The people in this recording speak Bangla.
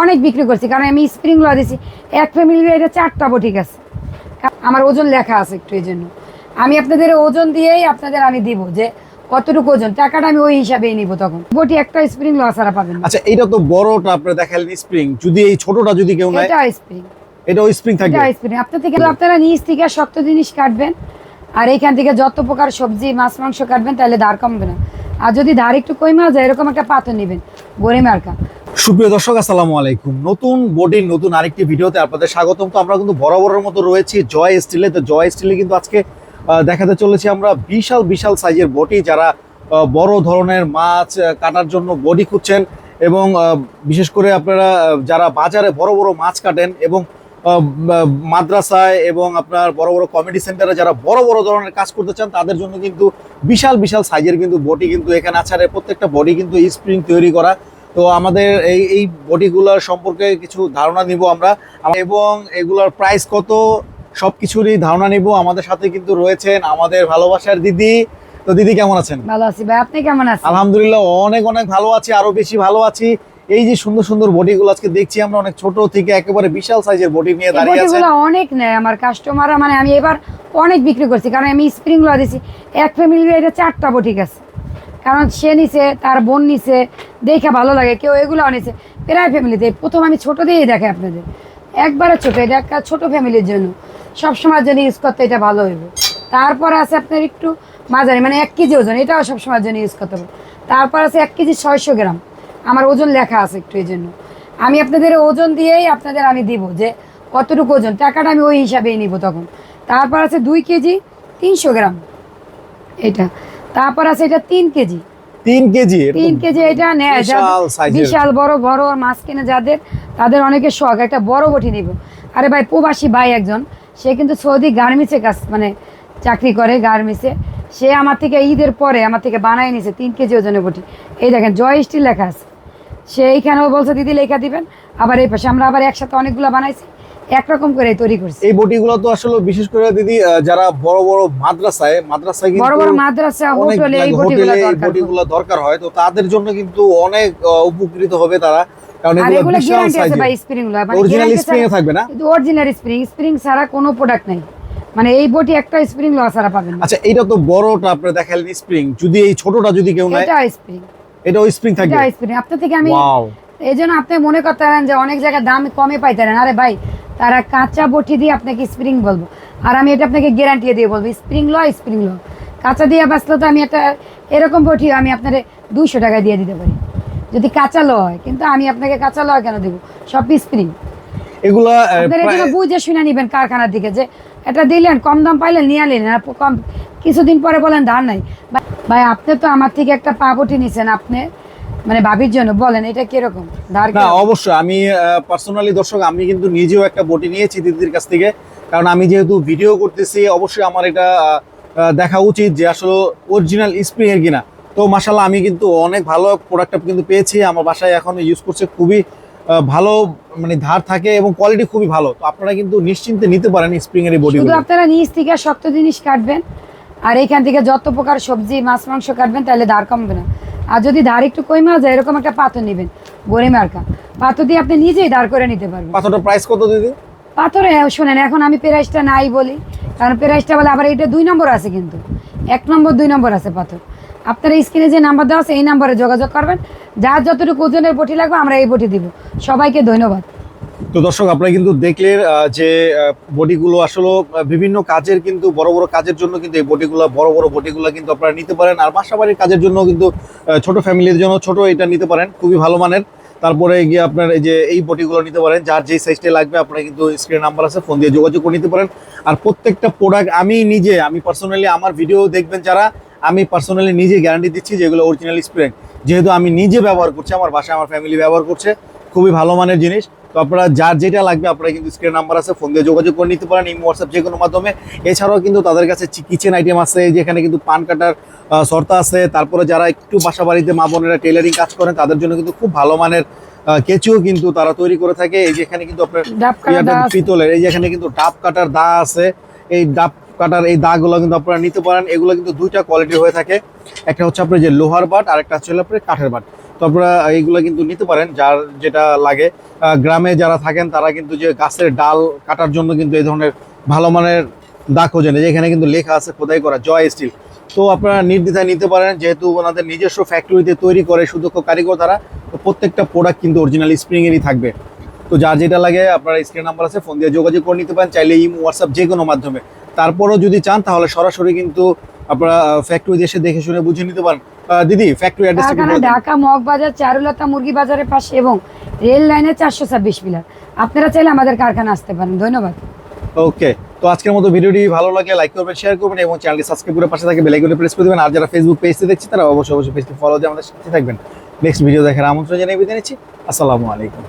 অনেক বিক্রি করছি কারণ আমি স্প্রিং ল দিছি। এক ফ্যামিলির এটা চারটা বটিক আছে। আমার ওজন লেখা আছে একটু এই জন্য। আমি আপনাদের ওজন দিয়েই আপনাদের আমি দিব যে কতটুকু ওজন। টাকাটা আমি ওই হিসাবেই নিব তখন। বটি একটা স্প্রিং ল ছাড়া পাবেন। আচ্ছা এটা তো বড়টা আপনারা দেখালেন স্প্রিং যদি এই ছোটটা যদি কেউ নেয় এটা স্প্রিং এটাও স্প্রিং থাকবে? এটা স্প্রিং আপনার থেকে আপনারা নিচ থেকে শক্ত জিনিস কাটবেন আর এইখান থেকে যত প্রকার সবজি মাছ মাংস কাটবেন তাহলে ধার কমবে না। আর যদি ধার একটু কমে যায় এরকম একটা পাথর নেবেন গড়ে মার্কা সুপ্রিয় দর্শক, আসসালামু আলাইকুম। নতুন বডির নতুন আরেকটি ভিডিওতে আপনাদের স্বাগতম। তো আমরা কিন্তু বরাবরের মতো রয়েছি জয় স্টিলে। তো জয় স্টিলে কিন্তু আজকে দেখাতে চলেছি আমরা বিশাল বিশাল সাইজের বটি যারা বড় ধরনের মাছ কাটার জন্য বডি খুঁজছেন এবং বিশেষ করে আপনারা যারা বাজারে বড় বড় মাছ কাটেন এবং মাদ্রাসায় এবং আপনার বড় বড় কমিটি সেন্টারে যারা বড় বড় ধরনের কাজ করতে চান, তাদের জন্য কিন্তু বিশাল বিশাল সাইজের কিন্তু বডি কিন্তু এখানে আছে। আর প্রত্যেকটা বডি কিন্তু স্প্রিং তৈরি করা। তো আমাদের এই এই বডিগুলোর সম্পর্কে কিছু ধারণা নিব আমরা। এবং এগুলোর প্রাইস কত সব কিছুরই ধারণা নিব। আমাদের সাথে কিন্তু রয়েছেন আমাদের ভালোবাসার দিদি। তো দিদি কেমন আছেন? ভালো আছি ভাই আপনি কেমন আছেন? আলহামদুলিল্লাহ অনেক অনেক ভালো আছি আরও বেশি ভালো আছি। এই যে সুন্দর সুন্দর বডিগুলো আজকে দেখছি আমরা অনেক ছোট থেকে একেবারে বিশাল সাইজের বডি নিয়ে দাঁড়িয়ে আছেন। বটিগুলো অনেক নেয় আমার কাস্টমাররা মানে আমি এবার অনেক বিক্রি করছি কারণ আমি স্প্রিং ল দিছি। এক ফ্যামিলির এটা চারটা বটিক আছে কারণ সে নিছে, তার বোন নিছে, দেখে ভালো লাগে, কেউ এগুলো নিছে। প্রায় ফ্যামিলিতে প্রথম আমি ছোট দিয়েই দেখাই আপনাদের। একবারে ছোট, এটা একটা ছোট ফ্যামিলির জন্য। সবসময়ের জন্য ইউজ করতে এটা ভালো হইব। তারপর আছে আপনার একটু মাঝারি মানে এক কেজি ওজন, এটাও সবসময়ের জন্য ইউজ করতে হবে। তারপর আছে এক কেজি ছয়শো গ্রাম। আমার ওজন লেখা আছে একটু এই জন্য। আমি আপনাদের ওজন দিয়েই আপনাদের আমি দিব যে, কতটুকু ওজন, টাকাটা আমি ওই হিসাবেই নিব তখন। তারপর আছে দুই কেজি তিনশো গ্রাম। এটা। তারপর আছে এটা তিন কেজি। তিন কেজি তিন কেজি এটা নেয় বিশাল বড় বড় মাছ কিনে যাদের তাদের অনেকের শখ একটা বড় বটি নিব। আরে ভাই প্রবাসী ভাই একজন সে কিন্তু সৌদি গার্মেন্টসে কাজ মানে চাকরি করে গার্মেন্টসে। সে আমার থেকে ঈদের পরে আমার থেকে বানাই নিছে তিন কেজি ওজনের বটি। এই দেখেন জয় স্টিল লেখা আছে। সে এইখানেও বলছে দিদি লেখা দিবেন? আবার এই পাশে আমরা আবার একসাথে অনেকগুলো বানাইছি। একরকম করে তৈরি করছি। এই বটিগুলো তো আসলে বিশেষ করে দিদি যারা বড় বড় মাদ্রাসায় মাদ্রাসায় কিন্তু বড় বড় মাদ্রাসা হোটেলে এই বটিগুলো দরকার হয়। তো তাদের জন্য কিন্তু অনেক উপকৃত হবে তারা। কারণ এগুলো গ্যারান্টি আছে ভাই স্প্রিংগুলো মানে অরিজিনাল স্প্রিং এ থাকবে না? অরিজিনাল স্প্রিং স্প্রিং ছাড়া কোনো প্রোডাক্ট নাই। মানে এই বটি একটা স্প্রিং ল ছাড়া পাবেন না। আচ্ছা এটা তো বড়টা আপনারা দেখালেন স্প্রিং যদি এই ছোটটা যদি কেউ নেয় এটা স্প্রিং এটাও স্প্রিং থাকবে। এটা স্প্রিং আপনার থেকে আমি ওয়াও এই জন্য আপনি মনে করতে পারেন যে অনেক জায়গায় দাম কমে পাইতেন আরে ভাই তারা কাঁচা বটি দিয়ে আপনাকে স্প্রিং বলব। আর আমি এটা আপনাকে গ্যারান্টি দিয়ে বলব স্প্রিং ল স্প্রিং ল। কাঁচা দিয়ে বাঁচলে তো আমি একটা এরকম বটি আমি আপনার দুইশো টাকায় দিয়ে দিতে পারি। যদি কাঁচা ল হয় কিন্তু আমি আপনাকে কাঁচা ল কেন দেবো? সব স্প্রিং এগুলা বুঝে শুনে নিবেন কারখানার দিকে যে এটা দিলেন কম দাম পাইলেন নিয়ে আনলেন কম কিছুদিন পরে বলেন ধার নাই। ভাই- ভাই আপনি তো আমার থেকে একটা পাবটি নিছেন আপনি মানে ভাবির জন্য বলেন এটা কীরকম? ধার না অবশ্যই আমি পার্সোনালি দর্শক আমি কিন্তু নিজেও একটা বটি নিয়েছি দিদির কাছ থেকে কারণ আমি যেহেতু ভিডিও করতেছি অবশ্যই আমার এটা দেখা উচিত যে আসলে অরিজিনাল স্প্রিং এর কিনা। তো মাসাল্লাহ আমি কিন্তু অনেক ভালো প্রোডাক্টটা কিন্তু পেয়েছি আমার বাসায় এখন ইউজ করছে খুবই ভালো মানে ধার থাকে এবং কোয়ালিটি খুবই ভালো। তো আপনারা কিন্তু নিশ্চিন্তে নিতে পারেন স্প্রিং এর এই শুধু আপনারা নিজ থেকে শক্ত জিনিস কাটবেন আর এইখান থেকে যত প্রকার সবজি মাছ মাংস কাটবেন তাহলে ধার কমবে না। আর যদি ধার একটু কমে যায় এরকম একটা পাথর নেবেন গড়ে মার্কা। পাথর দিয়ে আপনি নিজেই দাঁড় করে নিতে পারবেন। পাথরটার প্রাইস কত দিদি? পাথরে শোনেন এখন আমি প্রাইসটা নাই বলি কারণ প্রাইসটা বলে আবার এটা দুই নম্বর আছে কিন্তু। এক নম্বর দুই নম্বর আছে পাথর। আপনার স্ক্রিনে যে নাম্বার দেওয়া আছে এই নাম্বারে যোগাযোগ করবেন। যার যতটুকু ওজনের বটি লাগবে আমরা এই বটি দিব। সবাইকে ধন্যবাদ। তো দর্শক, আপনারা কিন্তু দেখলেন যে বডিগুলো আসলে বিভিন্ন কাজের কিন্তু বড় বড় কাজের জন্য কিন্তু এই বডিগুলো, বড় বড় বডিগুলো কিন্তু আপনারা নিতে পারেন। আর বাসাবাড়ির কাজের জন্য কিন্তু ছোট ফ্যামিলির জন্য ছোট এটা নিতে পারেন, খুবই ভালো মানের। তারপরে গিয়ে আপনার এই যে, এই বটিগুলো নিতে পারেন, যার যেই সাইজটা লাগবে, আপনারা কিন্তু স্ক্রিন নাম্বার আছে ফোন দিয়ে যোগাযোগ করে নিতে পারেন। আর প্রত্যেকটা প্রোডাক্ট আমি নিজে, আমি পার্সোনালি আমার ভিডিও দেখবেন যারা, আমি পার্সোনালি নিজে গ্যারান্টি দিচ্ছি যেগুলো অরিজিনাল স্প্রে যেহেতু আমি নিজে ব্যবহার করছি, আমার বাসায় আমার ফ্যামিলি ব্যবহার করছে, খুবই ভালো মানের জিনিস। তো আপনারা যার যেটা লাগবে আপনারা কিন্তু স্ক্রিন নাম্বার আছে ফোন দিয়ে যোগাযোগ করে নিতে পারেন এই হোয়াটসঅ্যাপ যে কোনো মাধ্যমে। এছাড়াও কিন্তু তাদের কাছে কিচেন আইটেম আছে যেখানে কিন্তু পান কাটার সর্তা আছে। তারপরে যারা একটু বাসা বাড়িতে মা বোনেরা টেলারিং কাজ করেন তাদের জন্য কিন্তু খুব ভালো মানের কেঁচিও কিন্তু তারা তৈরি করে থাকে। এই যেখানে কিন্তু আপনার। পিতলের এই যেখানে কিন্তু ডাব কাটার দা আছে। এই ডাব কাটার এই দাগুলো কিন্তু আপনারা নিতে পারেন। এগুলো কিন্তু দুইটা কোয়ালিটি হয়ে থাকে। একটা হচ্ছে আপনার যে লোহার বাট আর একটা হচ্ছে আপনার কাঠের বাট। তো আপনারা এইগুলো কিন্তু নিতে পারেন, যার যেটা লাগে। গ্রামে যারা থাকেন, তারা কিন্তু যে গাছের ডাল কাটার জন্য কিন্তু এই ধরনের ভালো মানের দা খোঁজেন। এই যে এখানে কিন্তু লেখা আছে, খোদাই করা, জয় স্টিল। তো আপনারা নির্দ্বিধায় নিতে পারেন, যেহেতু ওনাদের নিজস্ব ফ্যাক্টরিতে তৈরি করে সুদক্ষ কারিগর তারা, তো প্রত্যেকটা প্রোডাক্ট কিন্তু অরিজিনাল স্প্রিংয়েরই থাকবে। তো যার যেটা লাগে, আপনার স্ক্রিন নাম্বার আছে, ফোন দিয়ে যোগাযোগ করে নিতে পারেন, চাইলে ইম, হোয়াটসঅ্যাপ যে কোনো মাধ্যমে। তারপরও যদি চান, তাহলে সরাসরি কিন্তু আপনারা ফ্যাক্টরি এসে দেখে শুনে বুঝে নিতে পারেন। দিদি ফ্যাক্টরি অ্যাড্রেস ঢাকা মগবাজার চারুলতা মুরগি বাজারের পাশে এবং রেল লাইনে চারশো ছাব্বিশ পিলার আপনারা চাইলে আমাদের কারখানা আসতে পারেন। ধন্যবাদ। ওকে তো আজকের মতো ভিডিওটি ভালো লাগে লাইক করবেন শেয়ার করবেন এবং চ্যানেলটি সাবস্ক্রাইব করে পাশে থাকে বেল আইকনে প্রেস করে দেবেন। আর যারা ফেসবুক পেজটি দেখছে তারা অবশ্যই অবশ্যই পেজটি ফলো দিয়ে আমাদের সাথে থাকবেন। নেক্সট ভিডিও দেখার আমন্ত্রণ জানিয়ে বিদায় নিচ্ছি। আসসালামু আলাইকুম।